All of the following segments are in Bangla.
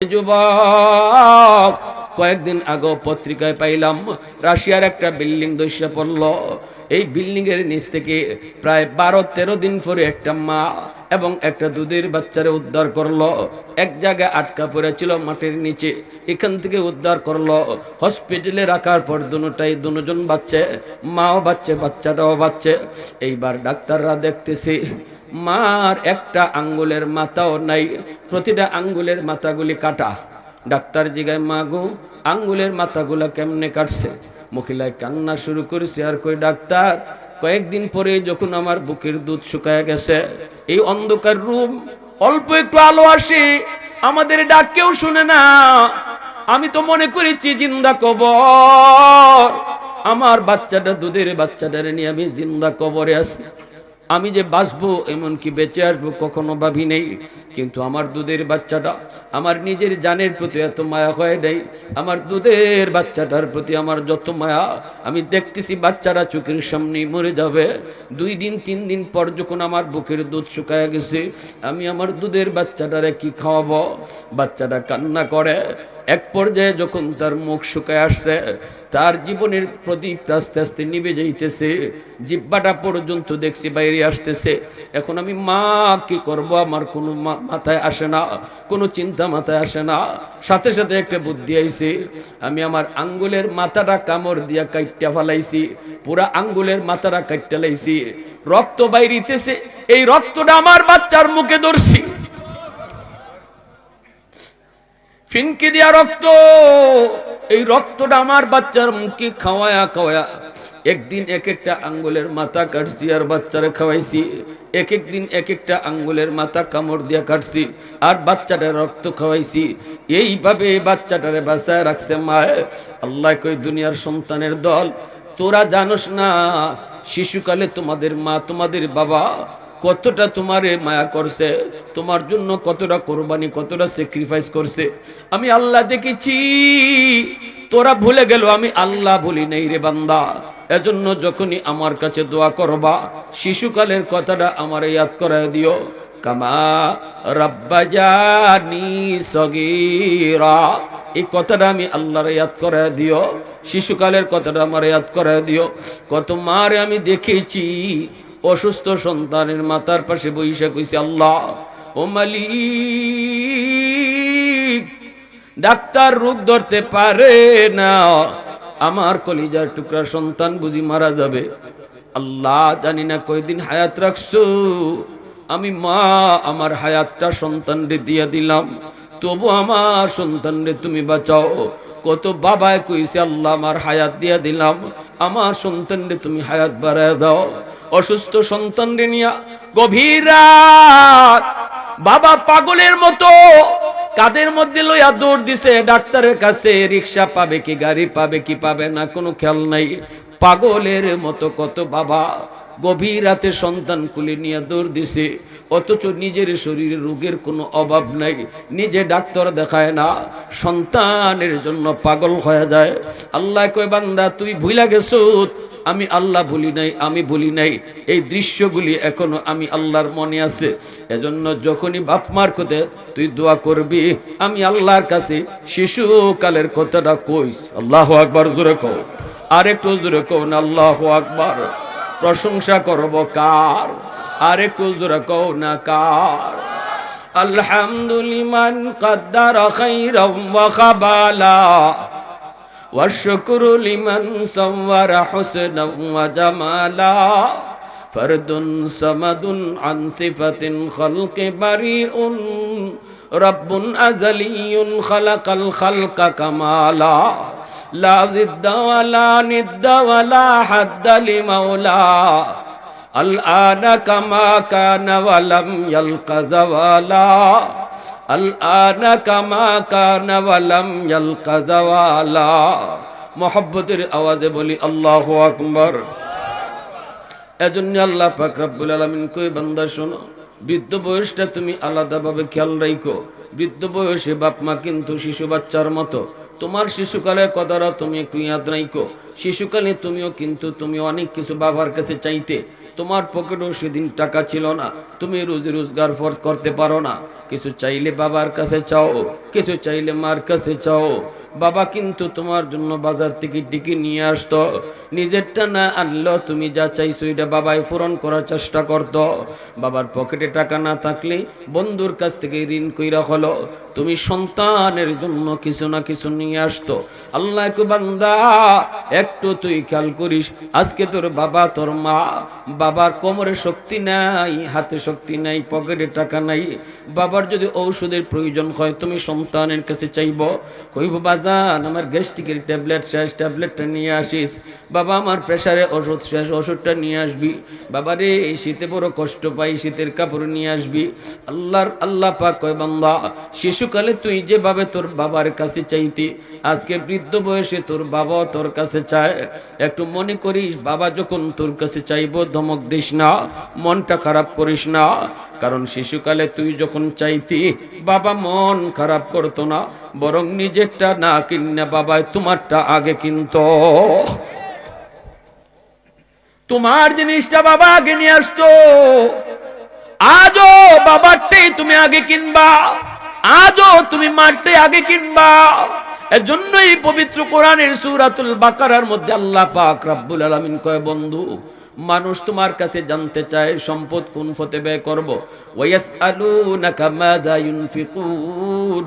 যুবক, কয়েকদিন আগে পত্রিকায় পাইলাম, রাশিয়ার একটা বিল্ডিং দস্যা পড়ল। এই বিল্ডিং এর নিচ থেকে প্রায় বারো তেরো দিন পরে একটা মা এবং একটা দুধের বাচ্চারে উদ্ধার করল। এক জায়গায় আটকা পড়েছিল মাটির নিচে, এখান থেকে উদ্ধার করল। হসপিটালে রাখার পর দুটাই দুজন বাচ্চা, মাও বাচ্চা, বাচ্চাটাও বাচ্চা। এইবার ডাক্তাররা দেখতেছে মার একটা আঙ্গুলের মাথাও নাই, প্রতিটা আঙ্গুলের মাথাগুলি কাটা। ডাক্তার জিগায়, মা গো, আঙ্গুলের মাথাগুলা কেমনে কাটছে? মহিলায় কান্না শুরু করেছে, আর কই ডাক্তার, কয়েকদিন পরে যখন আমার বুকের দুধ শুকায় গেছে, এই অন্ধকার রুম, অল্প একটু আলো আসে, আমাদের ডাক কেউ শুনে না। আমি তো মনে করেছি জিন্দা কবর। আমার বাচ্চাটা, দুধের বাচ্চাটারে নিয়ে আমি জিন্দা কবরে আছি। আমি যে বাঁচবো, এমনকি বেঁচে আসব কখনো ভাবি নেই। কিন্তু আমার দুধের বাচ্চাটা আমার নিজের জানের প্রতি এত মায়া হয়ে নেই। আমার দুধের বাচ্চাটার প্রতি আমার যত মায়া, আমি দেখতেছি বাচ্চারা চোখের সামনেই মরে যাবে। দুই দিন, তিন দিন পর যখন আমার বুকের দুধ শুকায় গেছে, আমি আমার দুধের বাচ্চাটারে কি খাওয়াবো? বাচ্চাটা কান্না করে এক পর্যায়ে যখন তার মুখ শুকায় আসছে, তার জীবনের প্রদীপ আস্তে আস্তে নিভে যাইতেছে। জিব্বাটা পর্যন্ত দেখছি বাইরে আসতেছে। এখন আমি, মা, কি করব? আমার কোনো মাথায় আসে না, কোনো চিন্তা মাথায় আসে না। সাথে সাথে একটা বুদ্ধি আইছে, আমি আমার আঙ্গুলের মাথাটা কামড় দিয়া কাইটটা ফালাইছি, পুরা আঙ্গুলের মাথাটা কাইটটা লাইছি। রক্ত বাইরিতেছে, এই রক্তটা আমার বাচ্চার মুখে ধরছি। ফিনকি দিয়া রক্ত। এই রক্তটা আমার বাচ্চার মুখে খাওয়ায়া খাওয়ায়া একদিন এক একটা আঙ্গুলের মাথা কাটছি আর বাচ্চারা খাওয়াইছি। এক এক দিন এক একটা আঙ্গুলের মাথা কামড় দিয়া কাটছি আর বাচ্চাটার রক্ত খাওয়াইছি। এইভাবে বাচ্চাটারে বাঁচায় রাখছে মা। আল্লাহ কই দুনিয়ার সন্তানের দল, তোরা জানোস না, শিশুকালে তোমাদের মা, তোমাদের বাবা কতটা তোমারে মায়া করছে, তোমার জন্য কতটা কোরবানি, কতটা স্যাক্রিফাইস করছে। আমি আল্লাহ দেখেছি, তোরা ভুলে গেল, আমি আল্লাহ বলি নাই রে বান্দা। এজন্য যখনই আমার কাছে দোয়া করবা, শিশুকালের কথাটা আমার ইয়াদ করায় দিও। কামা রাব্বাজানি সগীরা। এই কথাটা আমি আল্লাহর ইয়াদ করায় দিও। শিশুকালের কথাটা আমার ইয়াদ করায় দিও। কত মারে আমি দেখেছি অসুস্থ সন্তানের মাথার পাশে বৈশা কইছে, আল্লাহ, ও মালিক, ডাক্তার রোগ ধরতে পারে না। আমার কলিজার টুকরা সন্তান বুঝি মারা যাবে। আল্লাহ, জানি না কয়দিন হায়াত রাখছো। আমি মা, আমার হায়াতটা সন্তানরে দিয়া দিলাম। তবু আমার সন্তানরে তুমি বাঁচাও। কত বাবায় কইছে, আল্লাহ, আমার হায়াত দিয়া দিলাম। আমার সন্তানরে তুমি হায়াত বাড়ায় দাও। অসুস্থ সন্তান নিয়া গভীর রাত। বাবা পাগলের মতো কাদের মধ্যে লইয়া দৌড় দিছে, ডাক্তারের কাছে রিক্সা পাবে কি, গাড়ি পাবে কি, পাবে না, কোনো খেয়াল নাই। পাগলের মতো কত বাবা গভীর রাতে সন্তান কুলে নিয়ে দৌড় দিছে, অথচ নিজের শরীরে রোগের কোনো অভাব নাই, নিজে ডাক্তার দেখায় না, সন্তানের জন্য পাগল হয়ে যায়। আল্লাহ কয়, বান্দা, তুই ভুলা গেছো আমি আল্লাহ বলি নাই, আমি বলি নাই। এই দৃশ্যগুলি এখনও আমি আল্লাহর মনে আছে। এজন্য যখনই বাপ মার কোতে তুই দোয়া করবি, আমি আল্লাহর কাছে শিশুকালের কথাটা কইস। আল্লাহ আকবার, জোরে কও। আর একটু জোরে কও না, আল্লাহ আকবার। প্রশংসা করব কার? আর একটু জোরে কও না কার? আলহামদুলিমান কদ্দার খাইরাম ওয়া খাবালা। والشكر لمن صور حسنا وجمالا فرد صمد عن صفة خلق بريء رب أزلي خلق الخلق كمالا لا ضد ولا ند ولا حد لمولا الآن كما كان ولم يلق زوالا আলআনা কামা কানা ওয়ালাম আওয়াজে বলি আল্লাহ আকবার এজন্য আল্লাহ পাক রব্বুল কই বান্দা শোনো, বৃদ্ধ বয়সটা তুমি আলাদাভাবে খেয়াল রাখো বৃদ্ধ বয়সে বাপমা কিন্তু শিশু বাচ্চার মতো। তোমার শিশুকালে কথাটা তুমি একটু ইয়াদ রাখো শিশুকালে তুমিও কিন্তু, তুমি অনেক কিছু বাবার কাছে চাইতে তোমার পকেটেও সেদিন টাকা ছিল না। তুমি রুজি রোজগার ফর- করতে পারো না। কিছু চাইলে বাবার কাছে চাও, কিছু চাইলে মার কাছে চাও। বাবা কিন্তু তোমার জন্য বাজার থেকে টিকে নিয়ে আসতো। নিজেরটা না আনলো, তুমি যা চাইছো এটা বাবাই পূরণ করার চেষ্টা করতো। বাবার পকেটে টাকা না থাকলে বন্ধুর কাছ থেকে ঋণ কইরা হলো। তুমি সন্তানের জন্য কিছু না কিছু নিয়ে আসতো। আল্লাহ বান্দা, একটু তুই খেয়াল করিস, আজকে তোর বাবা, তোর মা, বাবার কোমরে শক্তি নাই, হাতে শক্তি নাই, পকেটে টাকা নাই। বাবার যদি ঔষধের প্রয়োজন হয়, তুমি সন্তানের কাছে চাইব। কইব বাজান আমার গ্যাস্ট্রিকের ট্যাবলেট, শেষ ট্যাবলেটটা নিয়ে আসিস। বাবা, আমার প্রেশারে ওষুধ, শেষ ওষুধটা নিয়ে আসবি। বাবা রে শীতে বড় কষ্ট পাই, শীতের কাপড় নিয়ে আসবি। আল্লাহর, আল্লাহ পাক কয় শিশুকালে তুই যেভাবে তোর বাবার কাছে চাইতি, আজকে বৃদ্ধ বয়সে তোর বাবা তোর কাছে চায়। একটু মনে করিস, বাবা যখন তোর কাছে চাইব, ধমক দিস না, মনটা খারাপ করিস না। কারণ শিশুকালে তুই যখন চাইতি, বাবা মন খারাপ করতো না, বরং নিজেরটা না কিনে বাবাই তোমারটা আগে কিনতো। তোমার জিনিসটা বাবা আগে নিয়ে আসতো। আজও বাবারটাই তুমি আগে কিনবা। আজও তুমি মারটাই আগে কিনবা। এজন্যই পবিত্র কোরআনের সুরাতুল বাকারার মধ্যে আল্লাহ পাক রাব্বুল আলামিন কয়, বন্ধু মানুষ তোমার কাছে জানতে চায়, সম্পদ কোন ফতে ব্যয় করব? ওয়াস আলু নাকা মাদা ইউনফিকুন।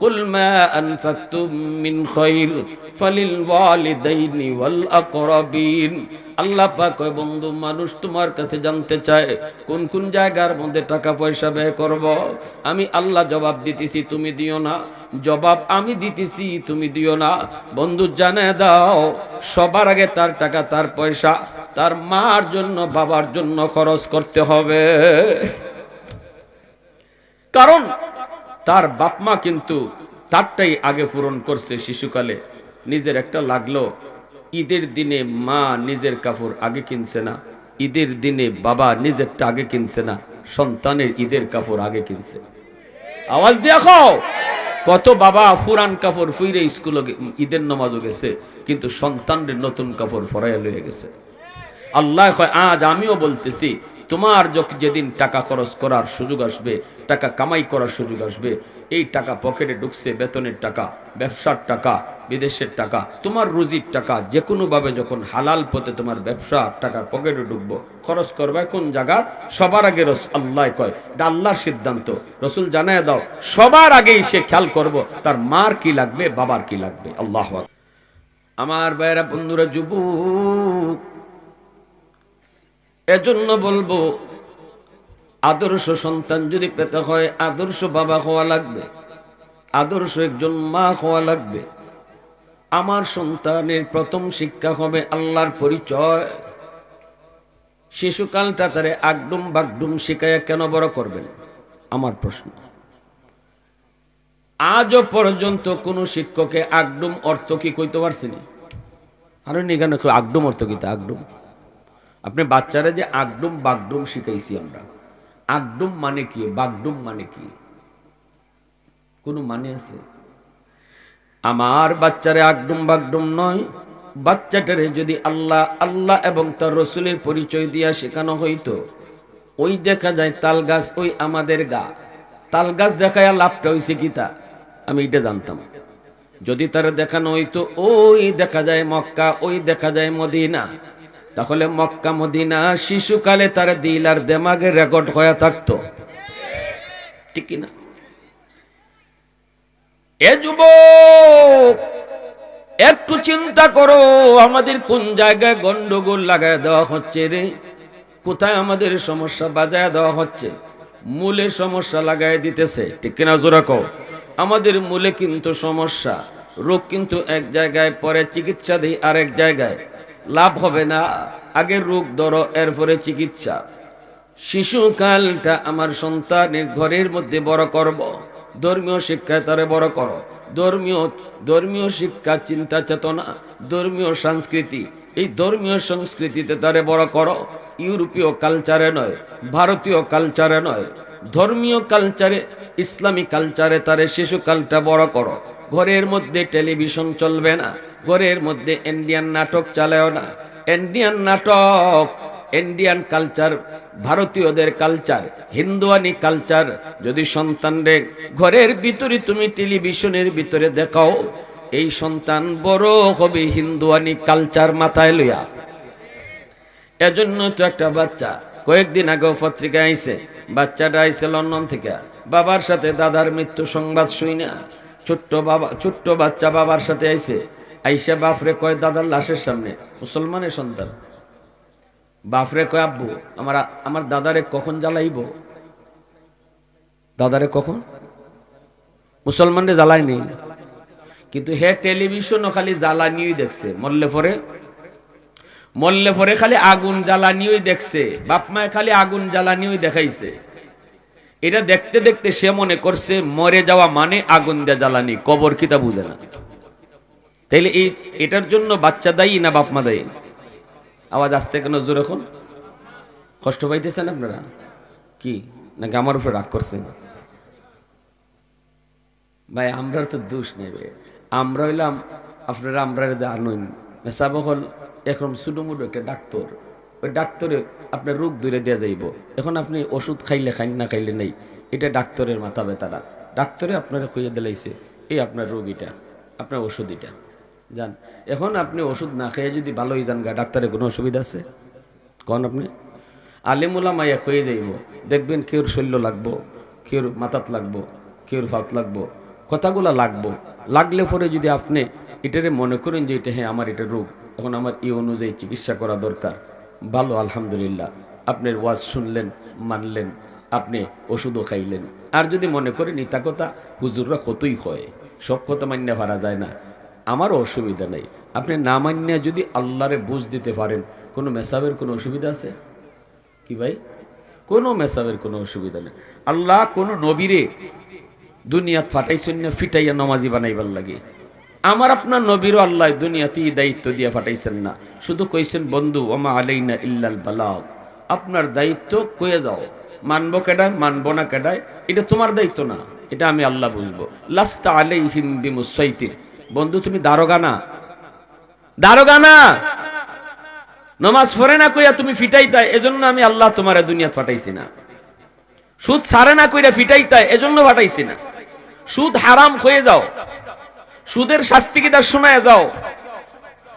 قل ما أنفقتم من خير فللوالدين والأقربين আল্লাহ পাক কয় বন্ধু মানুষ তোমার কাছে জানতে চায় কোন কোন জায়গার মধ্যে টাকা পয়সা ব্যয় করব আমি আল্লাহ জবাব দিতেছি তুমি দিও না জবাব আমি দিতেছি তুমি দিও না বন্ধু জানে দাও সবার আগে তার টাকা তার পয়সা তার মার জন্য বাবার জন্য খরচ করতে হবে কারণ তার বাপমা কিন্তু তারটাই আগে পূরণ করছে শিশুকালে। নিজের একটা লাগল, ঈদের দিনে মা নিজের কাপড় আগে কিনছে না, ঈদের দিনে বাবা নিজেরটা আগে কিনছে না, সন্তানের ঈদের কাপড় আগে কিনছে। আওয়াজ দেখো কত বাবা ফুরান কাপড় ফুইরে স্কুলে ঈদের নামাজও গেছে, কিন্তু সন্তানদের নতুন কাপড় ফরাইয়া লয়ে গেছে। আল্লাহ কয়, আজ আমিও বলতেছি তোমার যেদিন টাকা খরচ করার সুযোগ আসবে, টাকা কামাই করার সুযোগ আসবে, এই টাকা পকেটে ঢুকছে, বেতনের টাকা, ব্যবসার টাকা, বিদেশের টাকা, তোমার রুজির টাকা যে কোনোভাবে যখন হালাল পথে তোমার ব্যবসা টাকা পকেটে ঢুকবো, খরচ করবে কোন জায়গা? সবার আগে রস আল্লাহ কয় আল্লাহর সিদ্ধান্ত। রসুল জানায় দাও, সবার আগেই সে খেয়াল করব, তার মার কি লাগবে, বাবার কি লাগবে? আল্লাহ আমার বাইরা বন্ধুরা, যুবক এজন্য বলব, আদর্শ সন্তান যদি পেতে হয়, আদর্শ বাবা হওয়া লাগবে, আদর্শ একজন মা হওয়া লাগবে। আমার সন্তানের প্রথম শিক্ষা হবে আল্লাহর পরিচয়। শিশুকালটা তারে আগডুম বাগডুম শিখাইয়া কেন বড় করবেন? আমার প্রশ্ন। আজও পর্যন্ত কোনো শিক্ষকে আগডুম অর্থ কি কইতে পারছিনি আরে নিগান আগডুম অর্থ কি তা? আগডুম। আপনি বাচ্চারা যে আগডুম বাগডুম শিখাইছি আমরা। আগডুম মানে কি? বাগডুম মানে কি? কোনো মানে আছে? আমার বাচ্চারে আগডুম বাগডুম নয়। বাচ্চাটারে যদি আল্লাহ আল্লাহ এবং তার রসুলের পরিচয় দিয়া শেখানো হইতো, ওই দেখা যায় তাল গাছ ওই আমাদের গা। তাল গাছ দেখায় লাভটা হইছে কি তা? আমি এটা জানতাম। যদি তারা দেখানো হইতো, ওই দেখা যায় মক্কা, ওই দেখা যায় মদিনা। তাহলে মক্কা মদিনা শিশুকালে তার দিল আর দেমাগে রেকর্ড হয়ে থাকতো। ঠিক কিনা এ যুবক, একটু চিন্তা করো, আমাদের কোন জায়গায় গন্ডগোল লাগায় দেওয়া হচ্ছে রে? কোথায় আমাদের সমস্যা বাজায় দেওয়া হচ্ছে? মূলে সমস্যা লাগায় দিতেছে, ঠিক কিনা জোরা কও? আমাদের মূলে কিন্তু সমস্যা, রোগ কিন্তু এক জায়গায় পরে চিকিৎসা দিই আরেক জায়গায়। লাভ হবে না। আগে রোগ ধরো, এরপরে চিকিৎসা। শিশুকালটা আমার সন্তানের ঘরের মধ্যে বড় করব। ধর্মীয় শিক্ষায় তারে বড় করো। ধর্মীয় ধর্মীয় শিক্ষা, চিন্তা চেতনা, ধর্মীয় সংস্কৃতি, এই ধর্মীয় সংস্কৃতিতে তারে বড় করো। ইউরোপীয় কালচারে নয়, ভারতীয় কালচারে নয়, ধর্মীয় কালচারে, ইসলামী কালচারে তারে শিশুকালটা বড় করো। ঘরের মধ্যে টেলিভিশন চলবে না। ঘরের মধ্যে ইন্ডিয়ান নাটক চালাও না। ইন্ডিয়ান নাটক ইন্ডিয়ান কালচার ভারতীয়দের কালচার হিন্দুয়ানি কালচার যদি সন্তানরে ঘরের ভিতরে তুমি টেলিভিশনের ভিতরে দেখাও, এই সন্তান বড় হবে হিন্দুয়ানি কালচার মাথায় লইয়া। এজন্য তো একটা বাচ্চা, কয়েকদিন আগেও পত্রিকা আইছে, বাচ্চাটা আইছে লন্ডন থেকে। বাবার সাথে দাদার মৃত্যু সংবাদ শুই না। ছোট্ট বাবা, ছোট্ট বাচ্চা বাবার সাথে আইছে। আইসা বাপরে কয়, দাদার লাশের সামনে, মুসলমানের সন্তান। বাপরে কয়, আব্বু, আমার আমার দাদারে কখন জ্বালাইব? দাদারে কখন? মুসলমানরে জ্বালায়নি কিন্তু হে টেলিভিশনও খালি জ্বালানিই দেখছে, মরলে পরে মরলে পরে খালি আগুন জ্বালানিই দেখছে, বাপ মায় খালি আগুন জ্বালানিই দেখাইছে। এটা দেখতে দেখতে সে মনে করছে, মরে যাওয়া মানে আগুন দিয়ে জ্বালানি, কবর কিতা বুঝে না। তাইলে এই, এটার জন্য বাচ্চা দায়ী না বাপ মা দায়ী? আওয়াজ আসতে কেন জোর এখন? কষ্ট পাইতেছেন আপনারা? কি? নাকি আমার উপরে রাগ করছেন? ভাই, আমরার তো দোষ নেবে আমরা হইলাম, আপনারা আমরা আনুন মেসাব হল এখন সুডুমুডু একটা ডাক্তার। ওই ডাক্তারে আপনার রোগ দূরে দেওয়া যাইব। এখন আপনি ওষুধ খাইলে খাই না খাইলে নেই। এটা ডাক্তারের মাথা ব্যথাটা। ডাক্তারে আপনারা কইয়ে দিলাইছে, এই আপনার রোগ এটা, আপনার ওষুধ এটা। যান। এখন আপনি ওষুধ না খেয়ে যদি ভালো হয়ে যান, গা ডাক্তারের কোনো অসুবিধা আছে? কন আপনি? আলিমুলা মাইয়া কয়ে যাইব দেখবেন কেউর শৈল্য লাগবো, কেউর মাথাত লাগবো, কেউর ফাত লাগবো, কথাগুলা লাগবো। লাগলে পরে যদি আপনি এটারে মনে করেন যে এটা হ্যাঁ আমার এটা রোগ, এখন আমার এই অনুযায়ী চিকিৎসা করা দরকার। ভালো, আলহামদুলিল্লাহ। আপনার ওয়াজ শুনলেন, মানলেন, আপনি ওষুধও খাইলেন। আর যদি মনে করেন ইতা কথা হুজুররা কতই হয় সব কথা মান্য পারা যায় না। আমারও অসুবিধা নেই। আপনি না মান্য যদি আল্লাহরে বুঝ দিতে পারেন, কোনো মেসাবের কোনো অসুবিধা আছে? কি ভাই? কোনো মেসাবের কোনো অসুবিধা নেই। আল্লাহ কোনো নবীরে দুনিয়াত ফাটাইছেন না, ফিটাইয়া নমাজি বানাইবার লাগে। আমার আপনার নবীরও আল্লাহ দুনিয়াতেই দায়িত্ব দিয়ে ফাটাইছেন না। শুধু কইছেন, বন্ধু, ওমা আলাইনা ইল্লাল বালাগ। আপনার দায়িত্ব কয়ে যাও। মানব কেডায়, মানব না কেডায়, এটা তোমার দায়িত্ব না। এটা আমি আল্লাহ বুঝব। লাস্তা আলাইহিম বিমুসাইতির বন্ধু, তুমি দারোগা না দারোগা না নমাজ পড়ে না কইয়া তুমি ফিটাইতা, এজন্য আমি আল্লাহ তোমার দুনিয়াত ফাটাইছি না। সুদ সারে না কইরা ফিটাইতা, এজন্য ফাটাইছি না। সুদ হারাম হয়ে যাও। সুদের শাস্তি কি তার শোনায় যাও?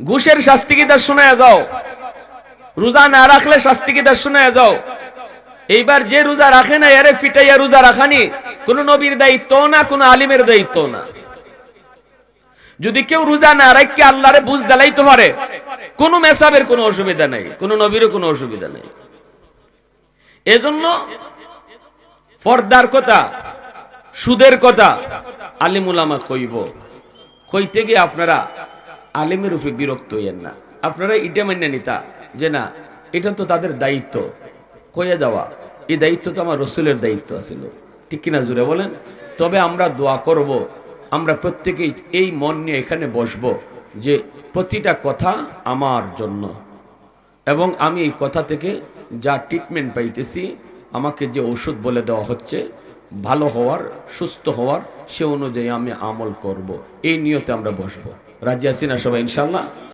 ঘুষের শাস্তি কি তার শোনায় যাও? রোজা না রাখলে শাস্তি কি তার শোনায় যাও? এইবার যে রোজা রাখে না, এরে ফিটাইয়া রোজা রাখানি কোন নবীর দায়িত্ব না, কোন আলিমের দায়িত্ব না। যদি কেউ রোজা না রাখকে আল্লাহরে বুঝ দেলাইতে পারে, কোন মেসাবের কোনো অসুবিধা নাই, কোন নবীরও কোনো অসুবিধা নাই। এজন্য পর্দার কথা, সুদের কথা আলিমুলামা কইব। কইতে গিয়ে আপনারা আলিমের উপরে বিরক্ত হইয়েন না। আপনারা এটা মান্য নিতা যে না, এটা তো তাদের দায়িত্ব। কয়ে যাওয়া, এই দায়িত্ব তো আমার রসুলের দায়িত্ব ছিল ঠিক কিনা জুড়ে বলেন? তবে আমরা দোয়া করব আমরা প্রত্যেকেই এই মন নিয়ে এখানে বসবো যে প্রতিটা কথা আমার জন্য। এবং আমি এই কথা থেকে যা ট্রিটমেন্ট পাইতেছি, আমাকে যে ওষুধ বলে দেওয়া হচ্ছে, ভালো হওয়ার, সুস্থ হওয়ার, সে অনুযায়ী আমি আমল করব। এই নিয়তে আমরা বসবো। রাজি সবাই ইনশাল্লাহ